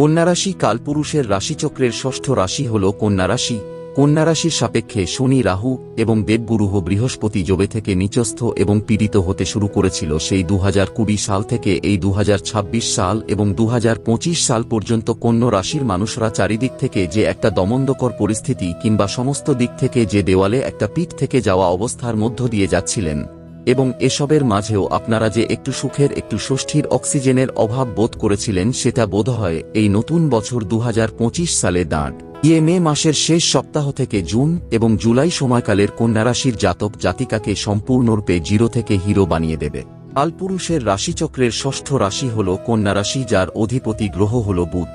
কন্যা রাশি কালপুরুষের রাশিচক্রের ষষ্ঠ রাশি হল কন্যা রাশি। কন্যা রাশির সাপেক্ষে শনি, রাহু এবং দেবগুরুহ বৃহস্পতি জবে থেকে নিচস্থ এবং পীড়িত হতে শুরু করেছিল সেই দুহাজার কুড়ি সাল থেকে এই দুহাজার ছাব্বিশ সাল এবং দুহাজার পঁচিশ সাল পর্যন্ত কন্য রাশির মানুষরা চারিদিক থেকে যে একটা দমন্দকর পরিস্থিতি কিংবা সমস্ত দিক থেকে যে দেওয়ালে একটা পিঠ থেকে যাওয়া অবস্থার মধ্য দিয়ে যাচ্ছিলেন। এবং এসবের মাঝেও আপনারা যে একটু সুখের, একটু ষষ্ঠীর অক্সিজেনের অভাব বোধ করেছিলেন সেটা বোধহয় এই নতুন বছর দু হাজার পঁচিশ সালে দাঁড়। ইয়ে মে মাসের শেষ সপ্তাহ থেকে জুন এবং জুলাই সময়কালের কন্যারাশির জাতক জাতিকাকে সম্পূর্ণরূপে জিরো থেকে হিরো বানিয়ে দেবে। আলপুরুষের রাশিচক্রের ষষ্ঠ রাশি হল কন্যারাশি যার অধিপতি গ্রহ হল বুধ।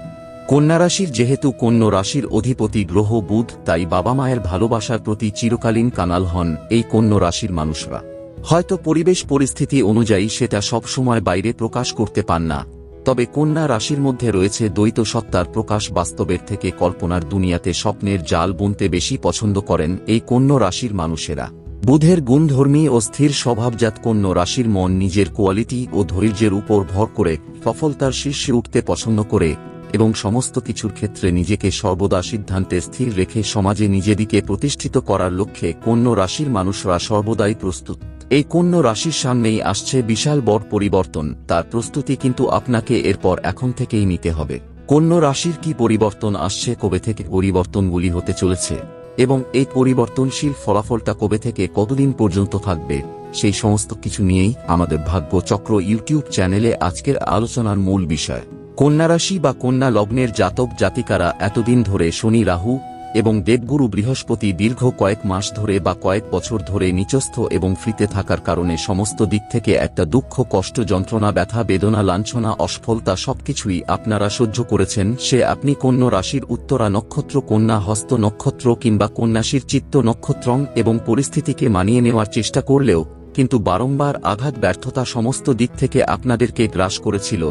কন্যা রাশির যেহেতু কন্য রাশির অধিপতি গ্রহ বুধ, তাই বাবা মায়ের ভালোবাসার প্রতি চিরকালীন কানাল হন এই কন্য রাশির মানুষরা। হয়তো পরিবেশ পরিস্থিতি অনুযায়ী সেটা সবসময় বাইরে প্রকাশ করতে পান না। তবে কন্যা রাশির মধ্যে রয়েছে দ্বৈত সত্তার প্রকাশ বাস্তবের থেকে কল্পনার দুনিয়াতে স্বপ্নের জাল বুনতে বেশি পছন্দ করেন এই কন্য রাশির মানুষেরা। বুধের গুণধর্মী ও স্থির স্বভাবজাত কন্য রাশির মন নিজের কোয়ালিটি ও ধৈর্যের উপর ভর করে সফলতার শীর্ষে উঠতে পছন্দ করে এবং সমস্ত কিছুর ক্ষেত্রে নিজেকে সর্বদা সিদ্ধান্তে স্থির রেখে সমাজে নিজেদিকে প্রতিষ্ঠিত করার লক্ষ্যে কন্য রাশির মানুষরা সর্বদাই প্রস্তুত। এই কন্য রাশির সামনেই আসছে বিশাল বড় পরিবর্তন, তার প্রস্তুতি কিন্তু আপনাকে এরপর এখন থেকেই নিতে হবে। কন্য রাশির কি পরিবর্তন আসছে, কবে থেকে পরিবর্তনগুলি হতে চলেছে? এবং এই পরিবর্তনশীল ফলাফলটা কবে থেকে কতদিন পর্যন্ত থাকবে? সেই সমস্ত কিছু নিয়েই আমাদের ভাগ্য চক্র ইউটিউব চ্যানেলে আজকের আলোচনার মূল বিষয়। কন্যা রাশি বা কন্যা লগ্নের জাতক জাতিকারা এতদিন ধরে শনি, রাহু এবং দেবগুরু বৃহস্পতি দীর্ঘ কয়েক মাস ধরে বা কয়েক বছর ধরে নিচস্থ এবং ফ্রিতে থাকার কারণে সমস্ত দিক থেকে একটা দুঃখ, কষ্ট, যন্ত্রণা, ব্যথা, বেদনা, লাঞ্ছনা, অসফলতা সবকিছুই আপনারা সহ্য করেছেন। সে আপনি কন্য রাশির উত্তরা নক্ষত্র, কন্যা হস্ত নক্ষত্র কিংবা কন্যাশীর চিত্ত নক্ষত্রং এবং পরিস্থিতিকে মানিয়ে নেওয়ার চেষ্টা করলেও কিন্তু বারংবার আঘাত, ব্যর্থতা সমস্ত দিক থেকে আপনাদেরকে গ্রাস করেছিল।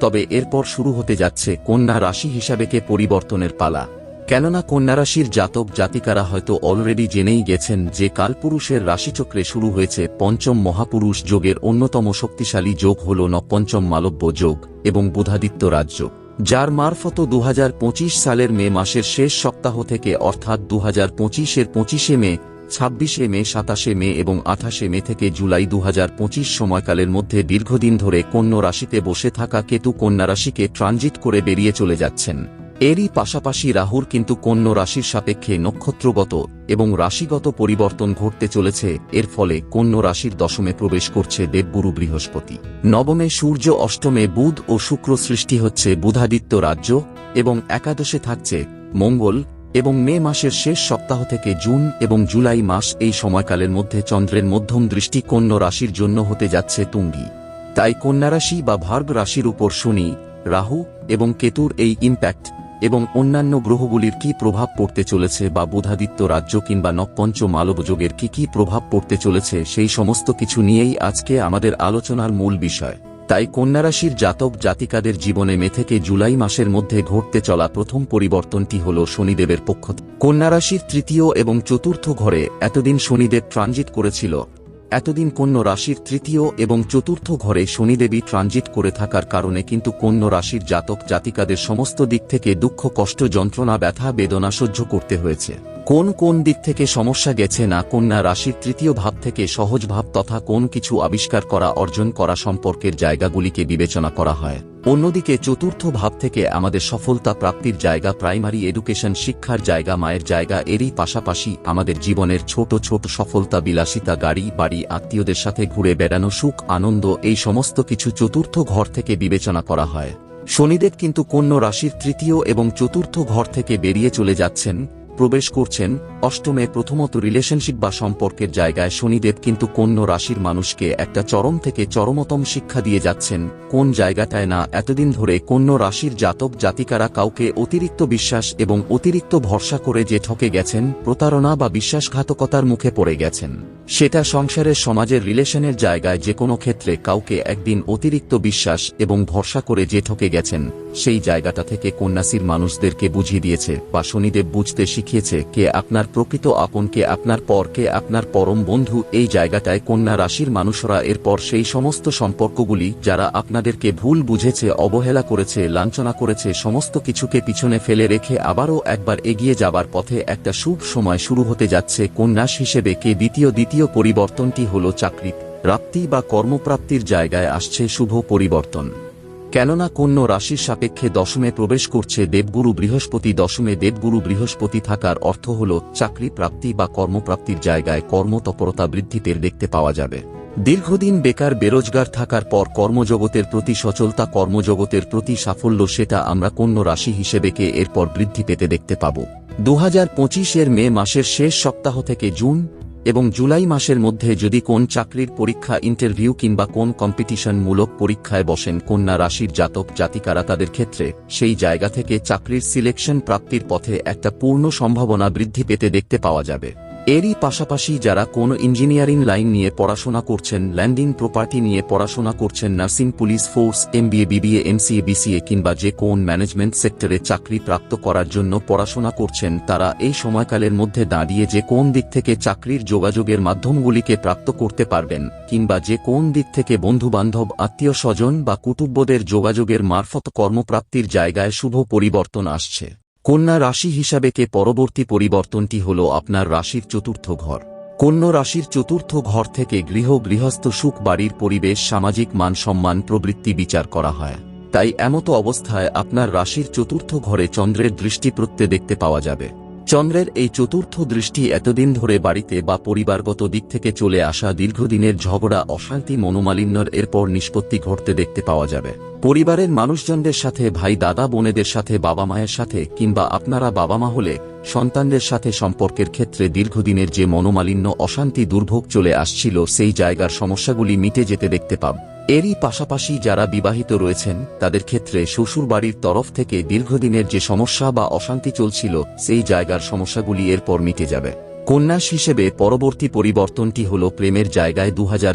তবে এরপর শুরু হতে যাচ্ছে কন্যা রাশি হিসাবেকে পরিবর্তনের পালা। কেননা কন্যারাশির জাতক জাতিকারা হয়তো অলরেডি জেনেই গেছেন যে কালপুরুষের রাশিচক্রে শুরু হয়েছে পঞ্চম মহাপুরুষ যোগের অন্যতম শক্তিশালী যোগ হল নপঞ্চম মালব্য যোগ এবং বুধাদিত্য রাজ্য, যার মারফত দুহাজার পঁচিশ সালের মে মাসের শেষ সপ্তাহ থেকে অর্থাৎ দু হাজার পঁচিশের পঁচিশে মে, ছাব্বিশে মে, সাতাশে মে এবং আঠাশে মে থেকে জুলাই দু হাজার পঁচিশ সময়কালের মধ্যে দীর্ঘদিন ধরে কন্য রাশিতে বসে থাকা কেতু কন্যা রাশিকে ট্রানজিট করে বেরিয়ে চলে যাচ্ছেন। এরই পাশাপাশি রাহুর কিন্তু কন্য রাশির সাপেক্ষে নক্ষত্রগত এবং রাশিগত পরিবর্তন ঘটতে চলেছে। এর ফলে কন্য রাশির দশমে প্রবেশ করছে দেবগুরু বৃহস্পতি। নবমে সূর্য, অষ্টমে বুধ ও শুক্র সৃষ্টি হচ্ছে বুধাদিত্য রাজ্য এবং একাদশে থাকছে মঙ্গল এবং মে মাসের শেষ সপ্তাহ থেকে জুন এবং জুলাই মাস এই সময়কালের মধ্যে চন্দ্রের মধ্যম দৃষ্টি কন্য রাশির জন্য হতে যাচ্ছে তুঙ্গি। তাই কন্যারাশি বা ভার্গ রাশির উপর শনি, রাহু এবং কেতুর এই ইম্প্যাক্ট এবং অন্যান্য গ্রহগুলির কি প্রভাব পড়তে চলেছে বা বুধাদিত্য রাজ্য কিংবা নবপঞ্চ মালবযোগের কি কি প্রভাব পড়তে চলেছে সেই সমস্ত কিছু নিয়েই আজকে আমাদের আলোচনার মূল বিষয়। তাই কন্যারাশির জাতক জাতিকাদের জীবনে মে থেকে জুলাই মাসের মধ্যে ঘটতে চলা প্রথম পরিবর্তনটি হল শনিদেবের পক্ষ কন্যারাশির তৃতীয় এবং চতুর্থ ঘরে এতদিন শনিদেব ট্রানজিট করেছিল এতদিন কন্য রাশির তৃতীয় এবং চতুর্থ ঘরে শনিদেবী ট্রানজিট করে থাকার কারণে কিন্তু কন্য রাশির জাতক জাতিকাদের সমস্ত দিক থেকে দুঃখ, কষ্ট, যন্ত্রণা, ব্যথা, বেদনা সহ্য করতে হয়েছে। কোন কোন দিক থেকে সমস্যা গেছে না কন্যা রাশির তৃতীয় ভাব থেকে সহজ ভাব তথা কোন কিছু আবিষ্কার করা, অর্জন করা সম্পর্কের জায়গাগুলিকে বিবেচনা করা হয়। অন্যদিকে চতুর্থ ভাব থেকে আমাদের সফলতা প্রাপ্তির জায়গা, প্রাইমারি এডুকেশন, শিক্ষার জায়গা, মায়ের জায়গা, এরই পাশাপাশি আমাদের জীবনের ছোট ছোট সফলতা, বিলাসিতা, গাড়ি, বাড়ি, আত্মীয়দের সাথে ঘুরে বেড়ানো, সুখ, আনন্দ, এই সমস্ত কিছু চতুর্থ ঘর থেকে বিবেচনা করা হয়। শনিদেব কিন্তু কন্য রাশির তৃতীয় এবং চতুর্থ ঘর থেকে বেরিয়ে চলে যাচ্ছেন। প্রবেশ করছেন, অষ্টমে প্রথমত রিলেশনশিপ বা সম্পর্কের জায়গায় শনিদেব কিন্তু কন্য রাশির মানুষকে একটা চরম থেকে চরমতম শিক্ষা দিয়ে যাচ্ছেন, কোন জায়গাটায় না এতদিন ধরে কন্য রাশির জাতক জাতিকারা কাউকে অতিরিক্ত বিশ্বাস এবং অতিরিক্ত ভরসা করে যে ঠকে গেছেন, প্রতারণা বা বিশ্বাসঘাতকতার মুখে পড়ে গেছেন। সেটা সংসারের সমাজের রিলেশনের জায়গায় যে কোনো ক্ষেত্রে কাউকে একদিন অতিরিক্ত বিশ্বাস এবং ভরসা করে যে ঠকে গেছেন, সেই জায়গাটা থেকে কন্যাসির মানুষদেরকে বুঝিয়ে দিয়েছে বা শনিদেব বুঝতে শিখিয়েছে কে আপনার প্রকৃত আপন, কে আপনার পর, কে আপনার পরম বন্ধু। এই জায়গাটায় কন্যা রাশির মানুষরা এরপর সেই সমস্ত সম্পর্কগুলি, যারা আপনাদেরকে ভুল বুঝেছে, অবহেলা করেছে, লাঞ্ছনা করেছে, সমস্ত কিছুকে পিছনে ফেলে রেখে আবারও একবার এগিয়ে যাবার পথে একটা শুভ সময় শুরু হতে যাচ্ছে। কন্যাস হিসেবে কে দ্বিতীয় দ্বিতীয় পরিবর্তনটি হল চাকরি। প্রাপ্তি বা কর্মপ্রাপ্তির জায়গায় আসছে শুভ পরিবর্তন। কেননা কন্য রাশির সাপেক্ষে দশমে প্রবেশ করছে দেবগুরু বৃহস্পতি, দশমে দেবগুরু বৃহস্পতি থাকার অর্থ হল চাকরি প্রাপ্তি বা কর্মপ্রাপ্তির জায়গায় কর্মতৎপরতা বৃদ্ধি পের দেখতে পাওয়া যাবে। দীর্ঘদিন বেকার বেরোজগার থাকার পর কর্মজগতের প্রতি সচলতা, কর্মজগতের প্রতি সাফল্য সেটা আমরা কন্য রাশি হিসেবে কে এরপর বৃদ্ধি পেতে দেখতে পাব। দু পঁচিশের মে মাসের শেষ সপ্তাহ থেকে জুন এবং জুলাই মাসের মধ্যে যদি কোন চাকরির পরীক্ষা, ইন্টারভিউ কিংবা কোন কম্পিটিশনমূলক পরীক্ষায় বসেন কন্যা রাশির জাতক, জাতিকারা তাদের ক্ষেত্রে, সেই জায়গা থেকে চাকরির সিলেকশন প্রাপ্তির পথে একটা পূর্ণ সম্ভাবনা বৃদ্ধি পেতে দেখতে পাওয়া যাবে। এরই পাশাপাশি যারা কোন ইঞ্জিনিয়ারিং লাইন নিয়ে পড়াশোনা করছেন, ল্যান্ডিং প্রপার্টি নিয়ে পড়াশোনা করছেন, nursing police force, MBA, BBA, MCA, BCA কিংবা যে কোন ম্যানেজমেন্ট সেক্টরে চাকরি প্রাপ্ত করার জন্য পড়াশোনা করছেন, তারা এই সময়কালের মধ্যে দাঁড়িয়ে যে কোন দিক থেকে চাকরির যোগাযোগের মাধ্যমগুলিকে প্রাপ্ত করতে পারবেন কিংবা যে কোন দিক থেকে বন্ধুবান্ধব, আত্মীয় স্বজন বা কুটুম্বদের যোগাযোগের মারফত কর্মপ্রাপ্তির জায়গায় শুভ পরিবর্তন আসছে। কন্যা রাশি হিসাবে কে পরবর্তী পরিবর্তনটি হল আপনার রাশির চতুর্থ ঘর। কন্য রাশির চতুর্থ ঘর থেকে গৃহ, গৃহস্থ, সুখ, বাড়ির পরিবেশ, সামাজিক মান সম্মান, প্রবৃত্তি বিচার করা হয়। তাই এমতো অবস্থায় আপনার রাশির চতুর্থ ঘরে চন্দ্রের দৃষ্টিপ্রত্যে দেখতে পাওয়া যাবে। চন্দ্রের এই চতুর্থ দৃষ্টি এতদিন ধরে বাড়িতে বা পরিবারগত দিক থেকে চলে আসা দীর্ঘদিনের ঝগড়া, অশান্তি, মনোমালিন্যর এরপর নিষ্পত্তি ঘটতে দেখতে পাওয়া যাবে। পরিবারের মানুষজনদের সাথে, ভাই দাদা বোনেদের সাথে, বাবা মায়ের সাথে কিংবা আপনারা বাবা মা হলে সন্তানদের সাথে সম্পর্কের ক্ষেত্রে দীর্ঘদিনের যে মনোমালিন্য, অশান্তি, দুর্ভোগ চলে আসছিল, সেই জায়গার সমস্যাগুলি মিটে যেতে দেখতে পাব। এরই পাশাপাশি যারা বিবাহিত রয়েছেন, তাদের ক্ষেত্রে শ্বশুরবাড়ির তরফ থেকে দীর্ঘদিনের যে সমস্যা বা অশান্তি চলছিল, সেই জায়গার সমস্যাগুলি এরপর মিটে যাবে। কন্যাস হিসেবে পরবর্তী পরিবর্তনটি হল প্রেমের জায়গায় দু হাজার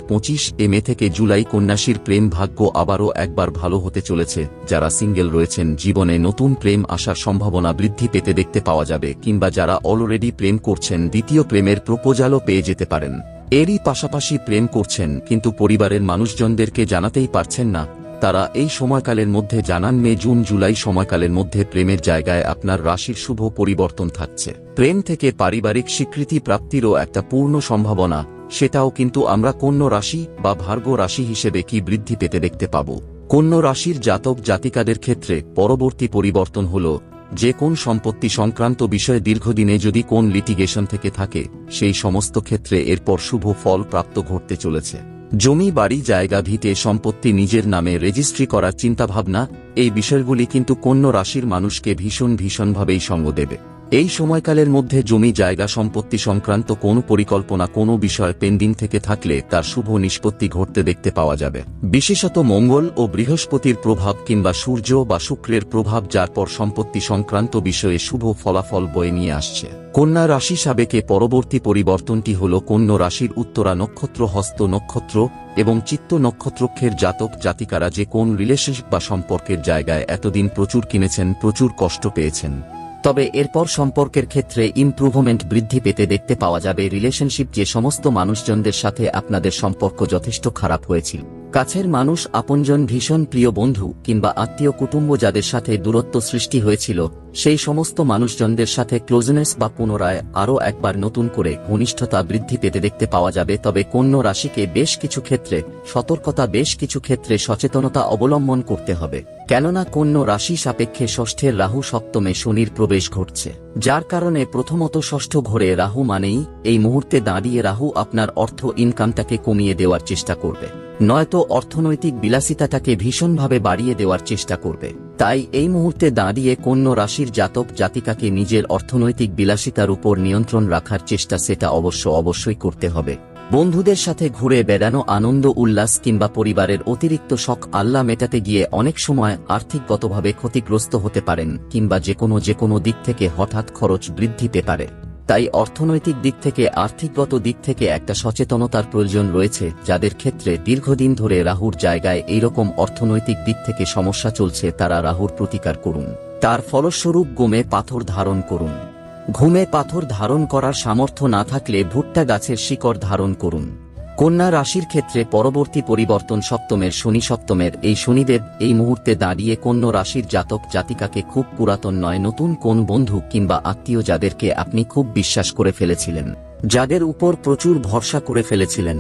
এমে থেকে জুলাই কন্যাসীর প্রেম ভাগ্য আবারও একবার ভালো হতে চলেছে। যারা সিঙ্গেল রয়েছেন, জীবনে নতুন প্রেম আসার সম্ভাবনা বৃদ্ধি পেতে দেখতে পাওয়া যাবে, কিংবা যারা অলরেডি প্রেম করছেন, দ্বিতীয় প্রেমের প্রপোজালও পেয়ে যেতে পারেন। এরই পাশাপাশি প্রেম করছেন, কিন্তু পরিবারের মানুষজনদেরকে জানাতেই পারছেন না। তারা এই সময়কালের মধ্যে জানান, মে, জুন, জুলাই সময়কালের মধ্যে প্রেমের জায়গায় আপনার রাশির শুভ পরিবর্তন থাকছে। প্রেম থেকে পারিবারিক স্বীকৃতি প্রাপ্তিরও একটা পূর্ণ সম্ভাবনা, সেটাও কিন্তু আমরা কন্য রাশি বা ভার্গ রাশি হিসেবে কি বৃদ্ধি পেতে দেখতে পাব। কন্য রাশির জাতক জাতিকাদের ক্ষেত্রে পরবর্তী পরিবর্তন হল যে কোন সম্পত্তি সংক্রান্ত বিষয়ে দীর্ঘদিনে যদি কোন লিটিগেশন থেকে থাকে, সেই সমস্ত ক্ষেত্রে এরপর শুভ ফল প্রাপ্ত ঘটতে চলেছে। জমি, বাড়ি, জায়গা, ভিটে সম্পত্তি নিজের নামে রেজিস্ট্রি করার চিন্তাভাবনা, এই বিষয়গুলি কিন্তু কন্য রাশির মানুষকে ভীষণ ভীষণভাবেই সঙ্গ দেবে। এই সময়কালের মধ্যে জমি জায়গা সম্পত্তি সংক্রান্ত কোনো পরিকল্পনা, কোনো বিষয় পেন্ডিং থেকে থাকলে তার শুভ নিষ্পত্তি ঘটতে দেখতে পাওয়া যাবে। বিশেষত মঙ্গল ও বৃহস্পতির প্রভাব কিংবা সূর্য বা শুক্রের প্রভাব, যার পর সম্পত্তি সংক্রান্ত বিষয়ে শুভ ফলাফল বয়ে নিয়ে আসছে। কন্যা রাশি সাবেকে পরবর্তী পরিবর্তনটি হল কন্য রাশির উত্তরা নক্ষত্র, হস্ত নক্ষত্র এবং চিত্ত নক্ষত্রক্ষের জাতক জাতিকারা যে কোন রিলেশনশিপ বা সম্পর্কের জায়গায় এতদিন প্রচুর কিনেছেন, প্রচুর কষ্ট পেয়েছেন। তবে এরপর সম্পর্কের ক্ষেত্রে ইম্প্রুভমেন্ট বৃদ্ধি পেতে দেখতে পাওয়া যাবে। রিলেশনশিপ যে সমস্ত মানুষজনদের সাথে আপনাদের সম্পর্ক যথেষ্ট খারাপ হয়েছিল। কাছের মানুষ আপনজন ভীষণ প্রিয় বন্ধু কিংবা আত্মীয় কুটুম্ব যাদের সাথে দূরত্ব সৃষ্টি হয়েছিল, সেই সমস্ত মানুষজনদের সাথে ক্লোজনেস বা পুনরায় আরও একবার নতুন করে ঘনিষ্ঠতা বৃদ্ধি পেতে দেখতে পাওয়া যাবে। তবে কন্য রাশিকে বেশ কিছু ক্ষেত্রে, সতর্কতা বেশ কিছু ক্ষেত্রে সচেতনতা অবলম্বন করতে হবে। কেননা কন্য রাশি সাপেক্ষে ষষ্ঠের রাহু সপ্তমে শনির প্রবেশ ঘটছে, যার কারণে প্রথমত ষষ্ঠ ঘরে রাহু মানেই এই মুহূর্তে দাঁড়িয়ে রাহু আপনার অর্থ ইনকামটাকে কমিয়ে দেওয়ার চেষ্টা করবে। নয়তো অর্থনৈতিক বিলাসিতাটাকে ভীষণভাবে বাড়িয়ে দেওয়ার চেষ্টা করবে। তাই এই মুহূর্তে দাঁড়িয়ে কন্য রাশির জাতক জাতিকাকে নিজের অর্থনৈতিক বিলাসিতার উপর নিয়ন্ত্রণ রাখার চেষ্টা সেটা অবশ্য অবশ্যই করতে হবে। বন্ধুদের সাথে ঘুরে বেড়ানো আনন্দ, উল্লাস কিংবা পরিবারের অতিরিক্ত শখ আল্লাহ মেটাতে গিয়ে অনেক সময় আর্থিকগতভাবে ক্ষতিগ্রস্ত হতে পারেন কিংবা যে কোনো যে কোনো দিক থেকে হঠাৎ খরচ বৃদ্ধিতে পারে। তাই অর্থনৈতিক দিক থেকে, আর্থিকগত দিক থেকে একটা সচেতনতার প্রয়োজন রয়েছে, যাদের ক্ষেত্রে দীর্ঘদিন ধরে রাহুর জায়গায় এইরকম অর্থনৈতিক দিক থেকে সমস্যা চলছে, তারা রাহুর প্রতিকার করুন। তার ফলস্বরূপ গোমে পাথর ধারণ করুন। ঘুমে পাথর ধারণ করার সামর্থ্য না থাকলে ভুট্টা গাছের শিকড় ধারণ করুন। কন্যা রাশির ক্ষেত্রে পরবর্তী পরিবর্তন সপ্তমের শনি সপ্তমের এই শনিদেব এই মুহূর্তে দাঁড়িয়ে কন্যা রাশির জাতক জাতিকাকে খুব পুরাতন নয়, নতুন কোন বন্ধু কিংবা আত্মীয় যাদেরকে আপনি খুব বিশ্বাস করে ফেলেছিলেন, যাদের উপর প্রচুর ভরসা করে ফেলেছিলেন।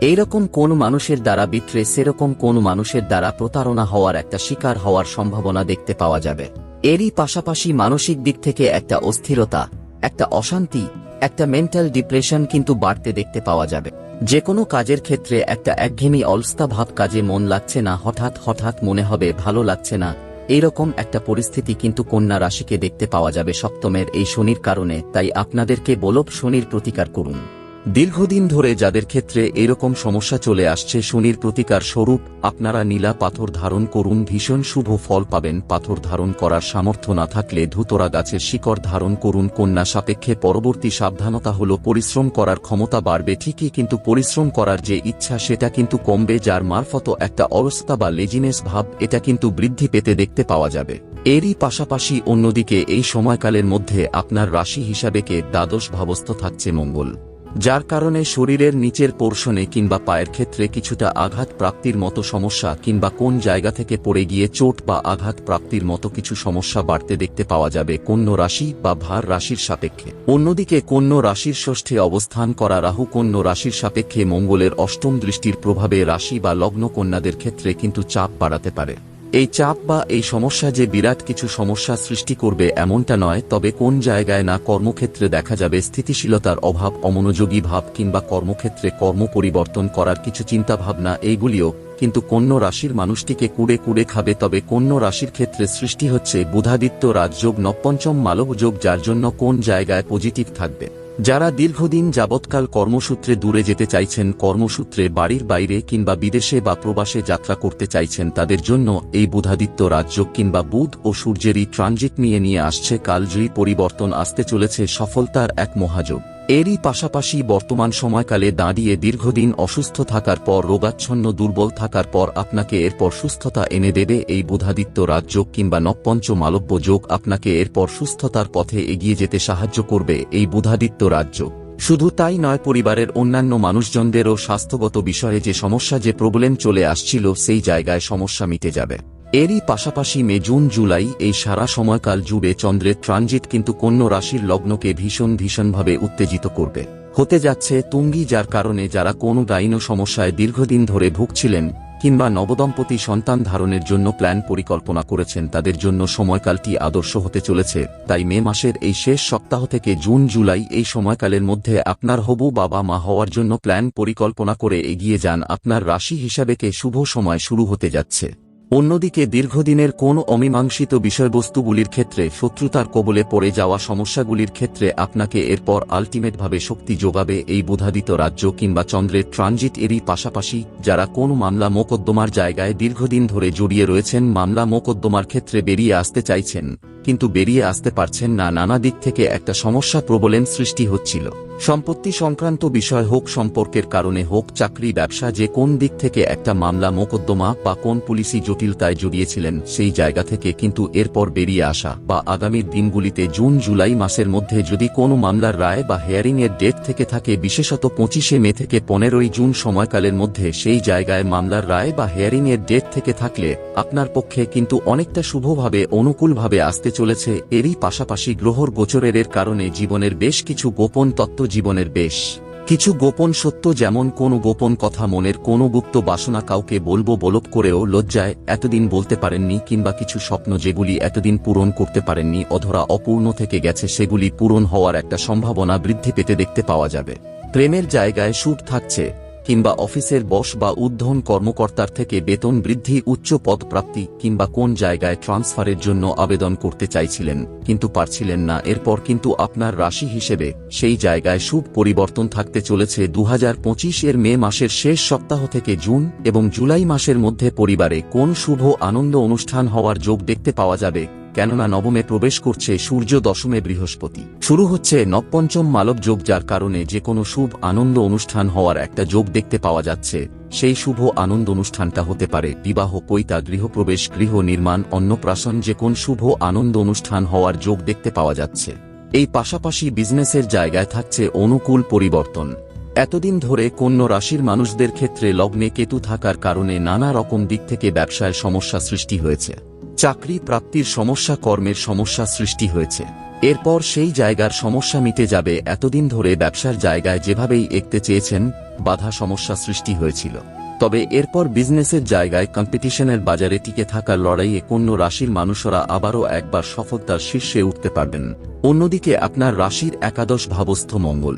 এইরকম কোন মানুষের দ্বারা বিত্রে, সেরকম কোন মানুষের দ্বারা প্রতারণা হওয়ার একটা শিকার হওয়ার সম্ভাবনা দেখতে পাওয়া যাবে। এরই পাশাপাশি মানসিক দিক থেকে একটা অস্থিরতা, একটা অশান্তি, একটা মেন্টাল ডিপ্রেশন কিন্তু বাড়তে দেখতে পাওয়া যাবে। যে কোনো কাজের ক্ষেত্রে একটা একঘেমি অলস্তা ভাব কাজে মন লাগছে না, হঠাৎ হঠাৎ মনে হবে ভালো লাগছে না। এইরকম একটা পরিস্থিতি কিন্তু কন্যা রাশিকে দেখতে পাওয়া যাবে সপ্তমের এই শনির কারণে, তাই আপনাদেরকে বলব শনির প্রতিকার করুন। দীর্ঘদিন ধরে যাদের ক্ষেত্রে এরকম সমস্যা চলে আসছে, শনির প্রতিকার স্বরূপ আপনারা নীলা পাথর ধারণ করুন, ভীষণ শুভ ফল পাবেন। পাথর ধারণ করার সামর্থ্য না থাকলে ধুতরা গাছের শিকড় ধারণ করুন। কন্যা সাপেক্ষে পরবর্তী সাবধানতা হল পরিশ্রম করার ক্ষমতা বাড়বে, ঠিকই কিন্তু পরিশ্রম করার যে ইচ্ছা সেটা কিন্তু কমবে, যার মারফত একটা অবস্থা বা লেজিনেস ভাব, এটা কিন্তু বৃদ্ধি পেতে দেখতে পাওয়া যাবে। এরই পাশাপাশি অন্যদিকে এই সময়কালের মধ্যে আপনার রাশি হিসাবে কে দ্বাদশ ভাবস্থ থাকছে মঙ্গল। যার কারণে শরীরের নিচের পোর্শনে কিংবা পায়ের ক্ষেত্রে কিছুটা আঘাত প্রাপ্তির মতো সমস্যা কিংবা কোন জায়গা থেকে পড়ে গিয়ে চোট বা আঘাত প্রাপ্তির মতো কিছু সমস্যা বাড়তে দেখতে পাওয়া যাবে কন্য রাশি বা ভার রাশির সাপেক্ষে। অন্যদিকে কন্য রাশির ষষ্ঠে অবস্থান করা রাহু কন্য রাশির সাপেক্ষে মঙ্গলের অষ্টম দৃষ্টির প্রভাবে রাশি বা লগ্ন কন্যাদের ক্ষেত্রে কিন্তু চাপ বাড়াতে পারে। এই চাপ বা এই সমস্যা যে বিরাট কিছু সমস্যা সৃষ্টি করবে এমনটা নয়, তবে কোন জায়গায় না কর্মক্ষেত্রে দেখা যাবে স্থিতিশীলতার অভাব, অমনোযোগী ভাব কিংবা কর্মক্ষেত্রে কর্ম পরিবর্তন করার কিছু চিন্তাভাবনা, এইগুলিও কিন্তু কন্য রাশির মানুষটিকে কুড়ে কুড়ে খাবে। তবে কন্য রাশির ক্ষেত্রে সৃষ্টি হচ্ছে বুধাদিত্য রাজযোগ নবপঞ্চম মালবযোগ যার জন্য কোন জায়গায় পজিটিভ থাকবে। যারা দীর্ঘদিন যাবৎকাল কর্মসূত্রে দূরে যেতে চাইছেন, কর্মসূত্রে বাড়ির বাইরে কিংবা বিদেশে বা প্রবাসে যাত্রা করতে চাইছেন, তাদের জন্য এই বুধাদিত্য রাজ্য কিংবা বুধ ও সূর্যেরই ট্রানজিট নিয়ে নিয়ে আসছে কালজয়ী পরিবর্তন আসতে চলেছে, সফলতার এক মহাযোগ। এরই পাশাপাশি বর্তমান সময়কালে দাঁড়িয়ে দীর্ঘদিন অসুস্থ থাকার পর, রোগাচ্ছন্ন দুর্বল থাকার পর আপনাকে এরপর সুস্থতা এনে দেবে এই বুধাদিত্য রাজযোগ কিংবা নবপঞ্চ মালব্য যোগ আপনাকে এরপর সুস্থতার পথে এগিয়ে যেতে সাহায্য করবে এই বুধাদিত্য রাজযোগ। শুধু তাই নয়, পরিবারের অন্যান্য মানুষজনদেরও স্বাস্থ্যগত বিষয়ে যে সমস্যা, যে প্রবলেম চলে আসছিল, সেই জায়গায় সমস্যা মিটে যাবে। এরই পাশাপাশি মে, জুন, জুলাই এই সারা সময়কাল জুড়ে চন্দ্রের ট্রানজিট কিন্তু কন্য রাশির লগ্নকে ভীষণ ভীষণভাবে উত্তেজিত করবে। হতে যাচ্ছে তুঙ্গি যার কারণে যারা কোনো দায়ীন সমস্যায় দীর্ঘদিন ধরে ভুগছিলেন কিংবা নবদম্পতি সন্তান ধারণের জন্য প্ল্যান পরিকল্পনা করেছেন তাদের জন্য সময়কালটি আদর্শ হতে চলেছে। তাই মে মাসের এই শেষ সপ্তাহ থেকে জুন, জুলাই এই সময়কালের মধ্যে আপনার হবু বাবা মা হওয়ার জন্য প্ল্যান পরিকল্পনা করে এগিয়ে যান। আপনার রাশি হিসাবেকে শুভ সময় শুরু হতে যাচ্ছে। অন্যদিকে দীর্ঘদিনের কোন অমীমাংসিত বিষয়বস্তুগুলির ক্ষেত্রে শত্রুতার কবলে পড়ে যাওয়া সমস্যাগুলির ক্ষেত্রে আপনাকে এরপর আলটিমেটভাবে শক্তি যোগাবে এই বোধাদিত রাজ্য কিংবা চন্দ্রের ট্রানজিট এরই পাশাপাশি, যারা কোন মামলা মোকদ্দমার জায়গায় দীর্ঘদিন ধরে জড়িয়ে রয়েছেন, মামলা মোকদ্দমার ক্ষেত্রে বেরিয়ে আসতে চাইছেন, কিন্তু বেরিয়ে আসতে পারছেন না, নানা দিক থেকে একটা সমস্যা প্রবলেম সৃষ্টি হচ্ছিল। সম্পত্তি সংক্রান্ত বিষয় হোক সম্পর্কের কারণে হোক, চাকরি, ব্যবসা, যে কোন দিক থেকে একটা মামলা, মোকদ্দমা বা কোন পুলিশি জটিলতায় জড়িয়েছিলেন সেই জায়গা থেকে কিন্তু এরপর বেরিয়ে আসা বা আগামীর দিনগুলিতে জুন, জুলাই মাসের মধ্যে যদি কোনো মামলার রায় বা হেয়ারিংয়ের ডেট থেকে থাকে, বিশেষত পঁচিশে মে থেকে পনেরোই জুন সময়কালের মধ্যে সেই জায়গায় মামলার রায় বা হেয়ারিংয়ের ডেট থেকে থাকলে আপনার পক্ষে কিন্তু অনেকটা শুভভাবে, অনুকূলভাবে আসতে চলেছে। এরই পাশাপাশি গ্রহর গোচরের কারণে জীবনের বেশ কিছু গোপন তত্ত্ব জীবনের বেশ কিছু গোপন সত্য যেমন কোনো গোপন কথা মনের কোনো গুপ্ত বাসনা কাউকে বলব বলব করেও লজ্জায় এতদিন বলতে পারেননি কিংবা কিছু স্বপ্ন যেগুলি এতদিন পূরণ করতে পারেননি অধরা অপূর্ণ থেকে গেছে সেগুলি পূরণ হওয়ার একটা সম্ভাবনা বৃদ্ধি পেতে দেখতে পাওয়া যাবে। প্রেমের জায়গায় সুখ থাকছে। কিংবা অফিসের বস বা উদ্ধন কর্মকর্তার থেকে বেতন বৃদ্ধি, উচ্চ পদ প্রাপ্তি কিংবা কোন জায়গায় ট্রান্সফারের জন্য আবেদন করতে চাইছিলেন, কিন্তু পারছিলেন না। এরপর কিন্তু আপনার রাশি হিসেবে সেই জায়গায় শুভ পরিবর্তন থাকতে চলেছে। দু হাজার পঁচিশ এর মে মাসের শেষ সপ্তাহ থেকে জুন এবং জুলাই মাসের মধ্যে পরিবারে কোন শুভ, আনন্দ অনুষ্ঠান হওয়ার যোগ দেখতে পাওয়া যাবে? কেননা নবমে প্রবেশ করছে সূর্য দশমে বৃহস্পতি। শুরু হচ্ছে নবপঞ্চম মালব যোগ, যার কারণে যে কোনো শুভ আনন্দ অনুষ্ঠান হওয়ার একটা যোগ দেখতে পাওয়া যাচ্ছে। সেই শুভ আনন্দ অনুষ্ঠানটা হতে পারে বিবাহ, পৈতা, গৃহপ্রবেশ, গৃহ নির্মাণ, অন্নপ্রাশন যে কোন শুভ আনন্দ অনুষ্ঠান হওয়ার যোগ দেখতে পাওয়া যাচ্ছে। এই পাশাপাশি বিজনেসের জায়গায় থাকছে অনুকূল পরিবর্তন। এতদিন ধরে কন্য রাশির মানুষদের ক্ষেত্রে লগ্নে কেতু থাকার কারণে নানা রকম দিক থেকে ব্যবসায় সমস্যা সৃষ্টি হয়েছে। চাকরি প্রাপ্তির সমস্যা কর্মের সমস্যা সৃষ্টি হয়েছে। এরপর সেই জায়গার সমস্যা মিটে যাবে এতদিন ধরে ব্যবসার জায়গায় যেভাবেই এগতে চেয়েছেন, বাধা সমস্যা সৃষ্টি হয়েছিল। তবে এরপর বিজনেসের জায়গায় কম্পিটিশনের বাজারে টিকে থাকার লড়াইয়ে কন্য রাশির মানুষরা আবারও একবার সফলতার শীর্ষে উঠতে পারবেন। অন্যদিকে আপনার রাশির একাদশ ভাবস্থ মঙ্গল।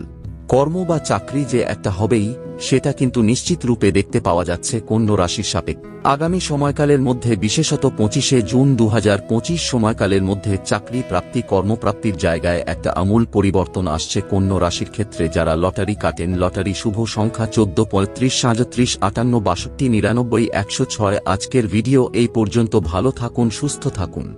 কর্ম বা চাকরি যে একটা হবেই সেটা কিন্তু নিশ্চিত রূপে দেখতে পাওয়া যাচ্ছে কন্য রাশির সাপেক্ষ। আগামী সময়কালের মধ্যে, বিশেষত পঁচিশে জুন দু হাজার পঁচিশ সময়কালের মধ্যে চাকরি প্রাপ্তি, কর্মপ্রাপ্তির জায়গায় একটা আমূল পরিবর্তন আসছে কন্য রাশির ক্ষেত্রে যারা লটারি কাটেন। লটারি শুভ সংখ্যা চোদ্দ পঁয়ত্রিশ, সাঁত্রিশ, আটান্ন, বাষট্টি, নিরানব্বই, একশো ছয়। আজকের ভিডিও এই পর্যন্ত। ভালো থাকুন, সুস্থ থাকুন।